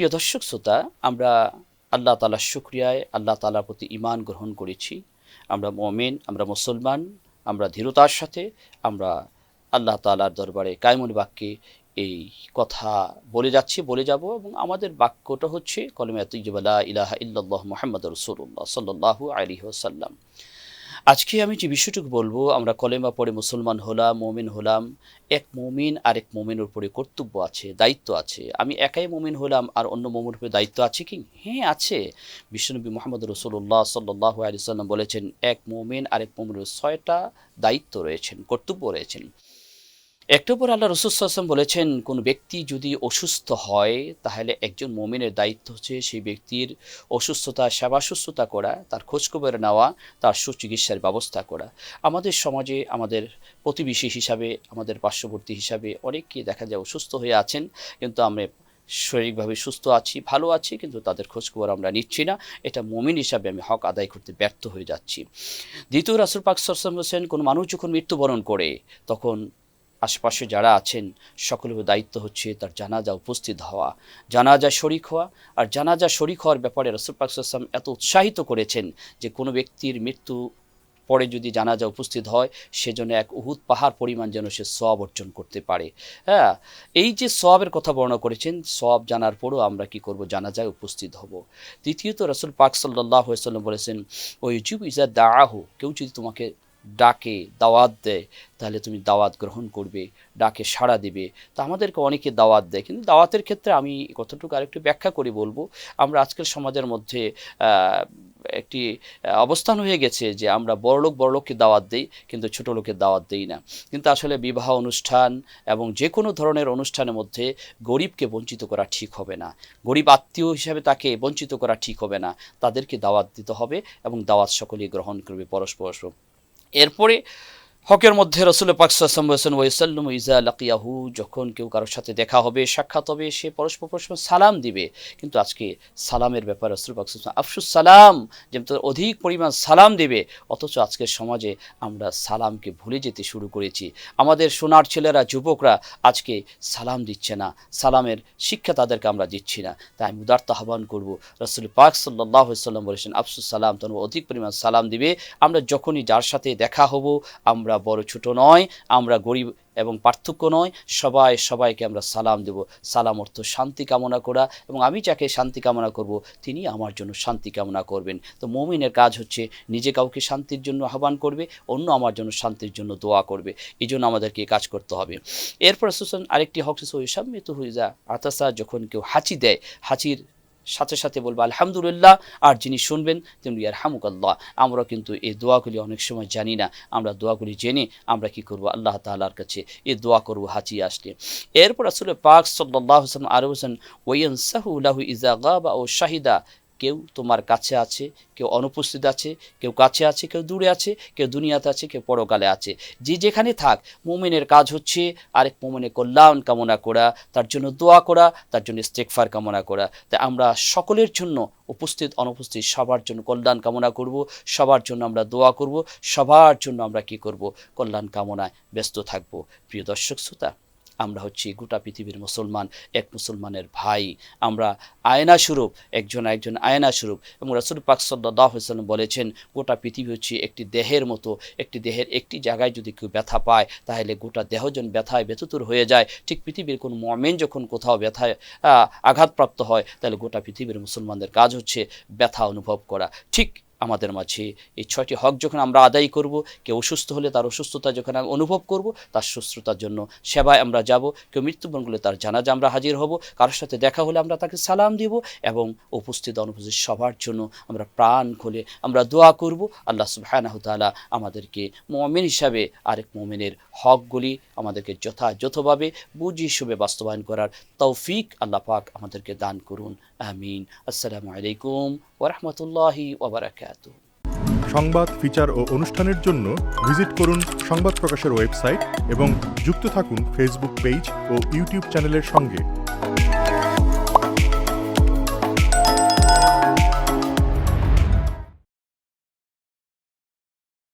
প্রিয় দর্শক শ্রোতা, আমরা আল্লাহ তালার শুক্রিয়ায় আল্লাহ তালার প্রতি ইমান গ্রহণ করেছি। আমরা মমেন, আমরা মুসলমান, আমরা ধীরতার সাথে, আমরা আল্লাহ তালার দরবারে কায়মুল বাক্যে এই কথা বলে যাচ্ছি, বলে যাব এবং আমাদের বাক্যটা হচ্ছে, কলমে তুজবালা ইলাহা ইল্লাল্লাহ মোহাম্মদ রসুল্লাহ সাল্লাহু আলী ওসাল্লাম আজকে আমি যে বিষয়টুকু বলব, আমরা কলেমা পড়ে মুসলমান হলাম, মমিন হলাম, এক মমিন আর এক মমিনের উপরে কর্তব্য আছে, দায়িত্ব আছে। আমি একাই মমিন হলাম আর অন্য মমিনের উপরে দায়িত্ব আছে কি? হ্যাঁ আছে। বিশ্বনবী মোহাম্মদ রসুল্লাহ সাল্লাহ আলি সাল্লাম বলেছেন, এক মমিন আর এক মমিনের ছয়টা দায়িত্ব রয়েছেন, কর্তব্য রয়েছেন। একটু পর আল্লাহ রসুলাম বলেছেন, কোন ব্যক্তি যদি অসুস্থ হয়, তাহলে একজন মমিনের দায়িত্ব হচ্ছে সেই ব্যক্তির অসুস্থতা সেবা সুস্থতা করা, তার খোঁজখবর নেওয়া, তার সুচিকিৎসার ব্যবস্থা করা। আমাদের সমাজে, আমাদের প্রতিবেশী হিসাবে, আমাদের পার্শ্ববর্তী হিসাবে অনেককে দেখা যায় অসুস্থ হয়ে আছেন, কিন্তু আমরা শারীরিকভাবে সুস্থ আছি, ভালো আছি, কিন্তু তাদের খোঁজখবর আমরা নিচ্ছি না। এটা মমিন হিসাবে আমি হক আদায় করতে ব্যর্থ হয়ে যাচ্ছি। দ্বিতীয় রাসুল পাক সরসাম হোসেন কোনো মানুষ যখন মৃত্যুবরণ করে, তখন আশেপাশে যারা আছেন সকলের দায়িত্ব হচ্ছে তার জানাজা উপস্থিত হওয়া। জানাজা শরিক হওয়া আর জানাজা শরিক হওয়ার ব্যাপারে রসুল পাকসাম এত উৎসাহিত করেছেন যে কোনো ব্যক্তির মৃত্যু পরে যদি জানাজা উপস্থিত হয় সেজন্য এক উহুদ পাহাড় পরিমাণ যেন সে সব অর্জন করতে পারে। হ্যাঁ এই যে সবের কথা বর্ণনা করেছেন সব জানার পরও আমরা কি করব? জানাজায় উপস্থিত হব। দ্বিতীয়ত রসুল পাক সাল্লাহ সাল্লাম বলেছেন ওই জুব ইজা দাহ কেউ যদি তোমাকে ডাকে, দাওয়াত দেয়, তাহলে তুমি দাওয়াত গ্রহণ করবে, ডাকে সাড়া দিবে। তো আমাদেরকে অনেকে দাওয়াত দেয়। কিন্তু দাওয়াতের ক্ষেত্রে আমি কতটুকু আরেকটু ব্যাখ্যা করে বলব। আমরা আজকের সমাজের মধ্যে একটি অবস্থান হয়ে গেছে যে আমরা বড়লোক বড়লোককে দাওয়াত দিই, কিন্তু ছোট লোকের দাওয়াত দিই না। কিন্তু আসলে বিবাহ অনুষ্ঠান এবং যে কোনো ধরনের অনুষ্ঠানের মধ্যে গরিবকে বঞ্চিত করা ঠিক হবে না। গরিব আত্মীয় হিসাবে তাকে বঞ্চিত করা ঠিক হবে না। তাদেরকে দাওয়াত দিতে হবে এবং দাওয়াত সকলেই গ্রহণ করবে পরস্পর। এরপরে হকের মধ্যে রসুল পাকসাম ইজা লাকিয়াহু, যখন কেউ কারোর সাথে দেখা হবে, সাক্ষাৎ হবে, সে পরস্পর পরস্পর সালাম দিবে। কিন্তু আজকে সালামের ব্যাপারে রসুল পাকসাম আফসুস সালাম যেমন অধিক পরিমাণ সালাম দিবে, অথচ আজকের সমাজে আমরা সালামকে ভুলে যেতে শুরু করেছি। আমাদের সোনার ছেলেরা, যুবকরা আজকে সালাম দিচ্ছে না। সালামের শিক্ষা তাদেরকে আমরা দিচ্ছি না। তাই আমি উদার্ত আহ্বান করব, রসুল পাক সাল্লাহ সাল্লাম বলেছেন, আফসুস সালাম তখন অধিক পরিমাণ সালাম দিবে। আমরা যখনই যার সাথে দেখা হব, আমরা আমরা বড় ছোট নয়, আমরা গরিব এবং পার্থক্য নয়। সবাই, সবাইকে আমরা সালাম দেব। সালাম অর্থ শান্তি কামনা করা এবং আমি যাকে শান্তি কামনা করব, তিনি আমার জন্য শান্তি কামনা করবেন। তো মমিনের কাজ হচ্ছে নিজে কাউকে শান্তির জন্য আহ্বান করবে, অন্য আমার জন্য শান্তির জন্য দোয়া করবে। এই জন্য আমাদেরকে কাজ করতে হবে। এরপর সুসান আরেকটি হক মৃত্যু হয়ে যা আতাসা যখন কেউ হাঁচি দেয়, হাঁচির সাথে সাথে বলব, আলহামদুলিল্লাহ। আর যিনি শুনবেন তেমনি আর হামুকাল্লাহ আমরা কিন্তু এই দোয়াগুলি অনেক সময় জানি না। আমরা দোয়াগুলি জেনে আমরা কি করব? আল্লাহ তালার কাছে এই দোয়া করব হাঁচি আসলে এরপর আসলে পাক সাল্লাহ হোসেন আর হোসেন ওয়েন সাহু ইজা গাবা ও শাহিদা। কেউ তোমার কাছে আছে, কেউ অনুপস্থিত আছে, কেউ কাছে আছে, কেউ দূরে আছে, কেউ দুনিয়াতে আছে, কেউ পরকালে আছে। যে যেখানে থাক, মোমেনের কাজ হচ্ছে আরেক মোমেনের কল্যাণ কামনা করা, তার জন্য দোয়া করা, তার জন্য ইস্তেকফার কামনা করা। তাই আমরা সকলের জন্য উপস্থিত, অনুপস্থিত সবার জন্য কল্যাণ কামনা করব, সবার জন্য আমরা দোয়া করব, সবার জন্য আমরা কি করব? কল্যাণ কামনায় ব্যস্ত থাকব। প্রিয় দর্শক, শ্রোতা আমরা হচ্ছি গোটা পৃথিবীর মুসলমান, এক মুসলমানের ভাই। আমরা আয়না স্বরূপ একজন একজন আয়না স্বরূপ এবং রাসুল পাক সাল্লাহ সাল্লাম বলেছেন, গোটা পৃথিবী হচ্ছে একটি দেহের মতো। একটি দেহের একটি জায়গায় যদি কেউ ব্যথা পায়, তাহলে গোটা দেহজন ব্যথায় ব্যথুতুর হয়ে যায়। ঠিক পৃথিবীর কোনো মমেন যখন কোথাও ব্যথায় আঘাতপ্রাপ্ত হয়, তাহলে গোটা পৃথিবীর মুসলমানদের কাজ হচ্ছে ব্যথা অনুভব করা। ঠিক আমাদের মাঝে। এই ছয়টি হক যখন আমরা আদায় করব, কেউ অসুস্থ হলে তার অসুস্থতা যখন আমি অনুভব করব, তার সুস্থতার জন্য সেবায় আমরা যাব। কেউ মৃত্যুবরণ করলে তার জানাজা আমরা হাজির হব। কারোর সাথে দেখা হলে আমরা তাকে সালাম দিব এবং উপস্থিত অনুপস্থিত সবার জন্য আমরা প্রাণ খুলে আমরা দোয়া করব। আল্লাহ সুবাহ আমাদেরকে মমিন হিসাবে আরেক মমিনের হকগুলি আমাদেরকে যথাযথভাবে বুঝি হিসেবে বাস্তবায়ন করার তৌফিক আল্লাহ পাক আমাদেরকে দান করুন। আমিন। আসসালামু আলাইকুম ওরহমতুল্লাহি ওবরাকাত সংবাদ, ফিচার ও অনুষ্ঠানের জন্য ভিজিট করুন সংবাদ প্রকাশের ওয়েবসাইট এবং যুক্ত থাকুন ফেসবুক পেজ ও ইউটিউব চ্যানেলের সঙ্গে।